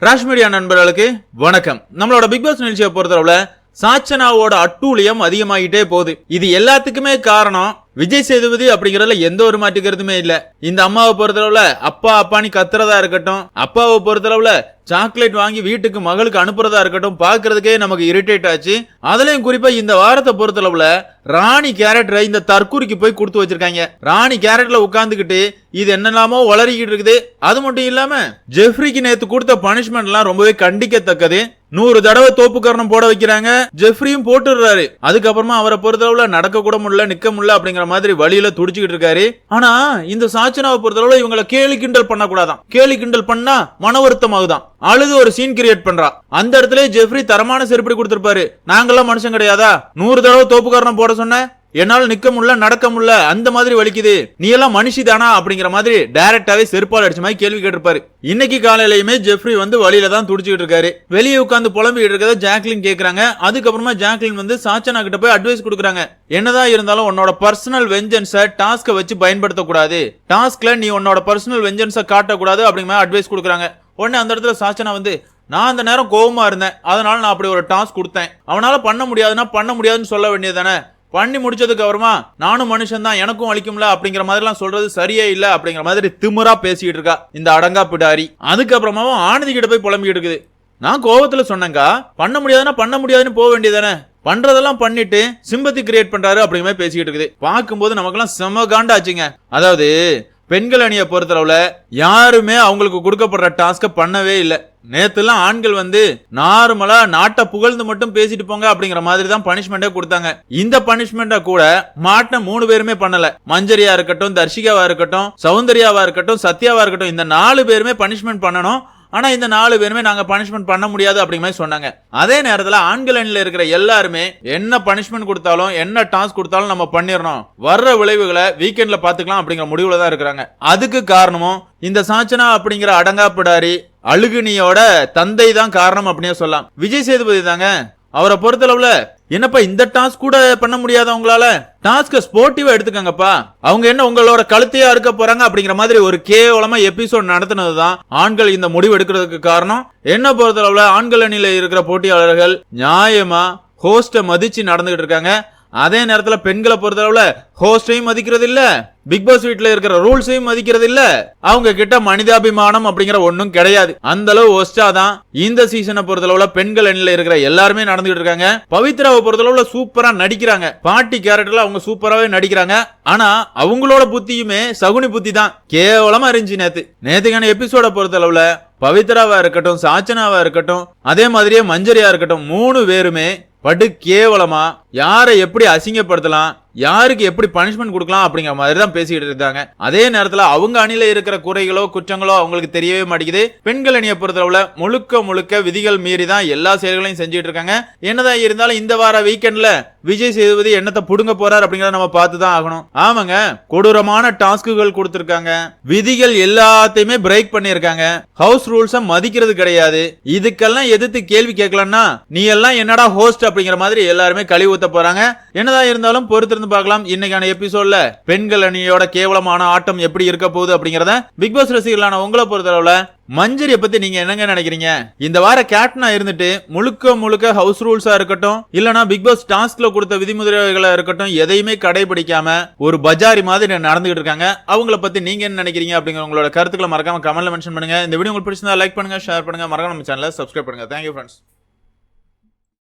Rash media நண்பர்களுக்கு வணக்கம். நம்மளோட பிக் பாஸ் நிகழ்ச்சியை பொறுத்தளவுல சாச்சனாவோட அட்டூழியம் அதிகமாகிட்டே போகுது. இது எல்லாத்துக்குமே காரணம் விஜய் சேதுபதி அப்படிங்கறதுல எந்த ஒரு மாற்று இல்ல. இந்த அம்மாவை பொறுத்தளவுல அப்பா அப்பான்னு கத்துறதா இருக்கட்டும் அப்பாவை பொறுத்தளவுல சாக்லேட் வாங்கி வீட்டுக்கு மகளுக்கு அனுப்புறதா இருக்கட்டும் பாக்குறதுக்கே நமக்கு இரிட்டேட் ஆச்சு. அதுலயும் குறிப்பா இந்த வாரத்தை பொறுத்தளவுல ராணி கேரக்டரை இந்த தற்கூரிக்கு போய் கொடுத்து வச்சிருக்காங்க. ராணி கேரக்டர்ல உட்காந்துக்கிட்டு இது என்னெல்லாமோ வளரிக்கிட்டு இருக்குது. அது மட்டும் இல்லாம ஜெஃப்ரிக்கு நேத்து கொடுத்த பனிஷ்மெண்ட் எல்லாம் ரொம்பவே கண்டிக்கத்தக்கது. நூறு தடவை தோப்புக்கரணம் போட வைக்கிறாங்க. ஜெஃப்ரியும் போட்டுடுறாரு. அதுக்கப்புறமா அவரை பொறுத்தளவுல நடக்க கூட முடியல நிக்க முடியல அப்படிங்கிற மாதிரி வழியில துடிச்சுக்கிட்டு இருக்காரு. ஆனா இந்த சாச்சனாவை பொறுத்தளவுல இவங்களை கேலி கிண்டல் பண்ணக்கூடாதான். கேலி கிண்டல் பண்ணா மன வருத்தம் ஆகுதான் அழுது ஒரு சீன் கிரியேட் பண்றா. அந்த இடத்துல ஜெஃப்ரி தரமான செருப்படி கொடுத்திருப்பாரு. நாங்கெல்லாம் மனுஷன் கிடையாதா? நூறு தடவை தோப்புக்காரனம் போட சொன்ன? என்னால் நிக்க முடியல நடக்க முடியல அந்த மாதிரி வலிக்குது. நீ எல்லாம் மனுஷி தானா? அப்படிங்கிற மாதிரி டைரக்டாவே செருப்பால் அடிச்ச மாதிரி கேள்வி கேட்டிருப்பாரு. இன்னைக்கு காலையிலயுமே ஜெஃப்ரி வந்து வழியில தான் துடிச்சுக்கிட்டு இருக்காரு. வெளியே உட்காந்து புலம்பிக்கிட்டு இருக்கத ஜாக்லின் கேக்குறாங்க. அதுக்கப்புறமா ஜாக்லின் வந்து சாச்சனா கிட்ட போய் அட்வைஸ் கொடுக்குறாங்க. என்னதான் இருந்தாலும் உன்னோட பர்சனல் வெஞ்சன்ஸை டாஸ்க்கை வச்சு பயன்படுத்தக்கூடாது. டாஸ்க்ல நீ உன்னோட பர்சனல் வெஞ்சன்ஸை காட்டக்கூடாது அப்படிங்கிற மாதிரி அட்வைஸ் கொடுக்குறாங்க. உடனே அந்த இடத்துல சாச்சனா வந்து நான் அந்த நேரம் கோபமா இருந்தேன். அதனால நான் அப்படி ஒரு டாஸ்க் கொடுத்தேன். அவனால பண்ண முடியாதுன்னா பண்ண முடியாதுன்னு சொல்ல வேண்டியது தானே பண்ணி முடிச்சதுக்கு அப்புறமா நானும் மனுஷன் தான் எனக்கும் வலிக்கும்ல அப்படிங்கிற மாதிரிலாம் சொல்றது சரியே இல்ல அப்படிங்கிற மாதிரி திமுறா பேசிக்கிட்டு இருக்கா இந்த அடங்கா பிடாரி. அதுக்கப்புறமாவும் ஆனந்தி கிட்ட போய் புலம்பிக்கிட்டு இருக்குது. நான் கோவத்துல சொன்னேங்கா பண்ண முடியாதுன்னா பண்ண முடியாதுன்னு போக வேண்டியதானே பண்றதெல்லாம் பண்ணிட்டு சிம்பத்தி கிரியேட் பண்றாரு அப்படிங்கிற மாதிரி பேசிக்கிட்டு இருக்குது. பார்க்கும்போது நமக்கெல்லாம் செம காண்டாச்சுங்க. அதாவது பெண்கள் அணியை பொறுத்தளவுல யாருமே அவங்களுக்கு கொடுக்கப்படுற டாஸ்க்கை பண்ணவே இல்லை. நேத்துலாம் ஆண்கள் வந்து நார்மலா நாட்டை புகழ்ந்து மட்டும் பேசிட்டு போங்க அப்படிங்கிற மாதிரி தான் பனிஷ்மெண்டே கொடுத்தாங்க. இந்த பனிஷ்மெண்ட்டை கூட மாட்டின மூணு பேருமே பண்ணல. மஞ்சரியா இருக்கட்டும் தர்ஷிகாவா இருக்கட்டும் சௌந்தர்யாவா இருக்கட்டும் சத்யாவா இருக்கட்டும் இந்த நாலு பேருமே பனிஷ்மெண்ட் பண்ணணும். ஆனால் இந்த நாலு பேருமே நாங்கள் பனிஷ்மெண்ட் பண்ண முடியாது அப்படிங்கிற மாதிரி சொன்னாங்க. அதே நேரத்தில் ஆண்கள் அணியில் இருக்கிற எல்லாருமே என்ன பனிஷ்மெண்ட் கொடுத்தாலும் என்ன டாஸ்க் கொடுத்தாலும் நம்ம பண்ணிடணும். வர்ற விளைவுகளை வீக்கெண்டில் பார்த்துக்கலாம் அப்படிங்கிற முடிவில் தான் இருக்கிறாங்க. அதுக்கு காரணமும் இந்த சாச்சனா அப்படிங்கிற அடங்காப்பிடாரி அழுகுனியோட தந்தை தான் காரணம் அப்படின்னே சொல்லலாம். விஜய் சேதுபதி தாங்க. அவரை பொறுத்தளவுல என்னப்பா இந்த டாஸ்க் கூட பண்ண முடியாத உங்களால? டாஸ்க ஸ்போர்ட்டிவா எடுத்துக்கங்கப்பா. அவங்க என்ன உங்களோட கழுத்தையா இருக்க போறாங்க அப்படிங்கிற மாதிரி ஒரு கேவலமா எபிசோட் நடத்தினதுதான் ஆண்கள் இந்த முடிவு எடுக்கிறதுக்கு காரணம். என்ன பொறுத்தளவுல ஆண்கள் அணியில இருக்கிற போட்டியாளர்கள் நியாயமா ஹோஸ்ட மதிச்சு நடந்துகிட்டு இருக்காங்க. அதே நேரத்துல பெண்களை பொறுத்தளவுல ஹோஸ்டையும் மதிக்கிறது இல்ல பிக் பாஸ் வீட்டில் இருக்கிற ரூல்ஸையும் மதிக்கிறது இல்ல அவங்க கிட்ட மனிதாபிமானம் அப்படிங்கிற ஒண்ணும் கிடையாது. அந்த அளவு ஒஸ்டா தான் இந்த சீசனை பொறுத்தளவுல பெண்கள் அணில இருக்கிற எல்லாருமே நடந்துகிட்டு இருக்காங்க. பவித்ராவை பொறுத்தளவுல சூப்பரா நடிக்கிறாங்க. பாட்டி கேரக்டர்ல அவங்க சூப்பராவே நடிக்கிறாங்க. ஆனா அவங்களோட புத்தியுமே சகுனி புத்தி தான். கேவலமா இருந்துச்சு நேத்து. நேத்துக்கான எபிசோட பொறுத்தளவுல பவித்ராவா இருக்கட்டும் சாச்சனாவா இருக்கட்டும் அதே மாதிரியே மஞ்சரியா இருக்கட்டும் மூணு பேருமே படு கேவலமா யாரை எப்படி அசிங்கப்படுத்தலாம் யாருக்கு எப்படி பனிஷ்மெண்ட் கொடுக்கலாம் அப்படிங்கிற மாதிரி தான் பேசிக்கிட்டு இருக்காங்க. அதே நேரத்தில் அவங்க அணில இருக்கிற குறைகளோ குற்றங்களோ அவங்களுக்கு தெரியவே மாட்டேங்குது. பெண்கள் அணியை பொறுத்தளவுல முழுக்க முழுக்க விதிகள் மீறி தான் எல்லா செயல்களையும் செஞ்சுட்டு இருக்காங்க. என்னதான் இருந்தாலும் இந்த வார வீக்கெண்ட்ல விஜய் சேதுபதி என்னத்தை புடுங்க போறார் அப்படிங்கறத நம்ம பார்த்து தான் ஆகணும். ஆமாங்க கொடூரமான டாஸ்க்குகள் கொடுத்திருக்காங்க. விதிகள் எல்லாத்தையுமே பிரேக் பண்ணியிருக்காங்க. ஹவுஸ் ரூல்ஸ மதிக்கிறது கிடையாது. இதுக்கெல்லாம் எதிர்த்து கேள்வி கேட்கலன்னா நீ எல்லாம் என்னடா ஹோஸ்ட் அப்படிங்கிற மாதிரி எல்லாருமே கழிவு ஊத்த போறாங்க. என்னதான் இருந்தாலும் பொறுத்திருந்து பார்க்கலாம். இன்னைக்கான எபிசோட்ல பெண்கள் அணியோட கேவலமான ஆட்டம் எப்படி இருக்க போகுது அப்படிங்கறத பிக் பாஸ் ரசிகர்களான உங்களை பொறுத்தளவுல மஞ்சரியை பத்தி நீங்க என்னங்க நினைக்கிறீங்க? இந்த வார கேப்டனா இருந்துட்டு முழுக்க முழுக்க ஹவுஸ் ரூல்ஸா இருக்கட்டும் இல்லனா பிக் பாஸ் டாஸ்க்ல கொடுத்த விதிமுறைகளா இருக்கட்டும் எதையுமே கடைபிடிக்காம ஒரு பஜாரி மாதிரி நடந்துகிட்டு இருக்காங்க. அவங்கள பத்தி நீங்க என்ன நினைக்கிறீங்க அப்படிங்கிற உங்களோட கருத்துக்களை மறக்காம கமெண்ட்ல மென்ஷன் பண்ணுங்க. இந்த வீடியோ உங்களுக்கு பிடிச்சிருந்தா லைக் பண்ணுங்க ஷேர் பண்ணுங்க. மறக்காம நம்ம சேனலை சப்ஸ்கிரைப் பண்ணுங்க. Thank you friends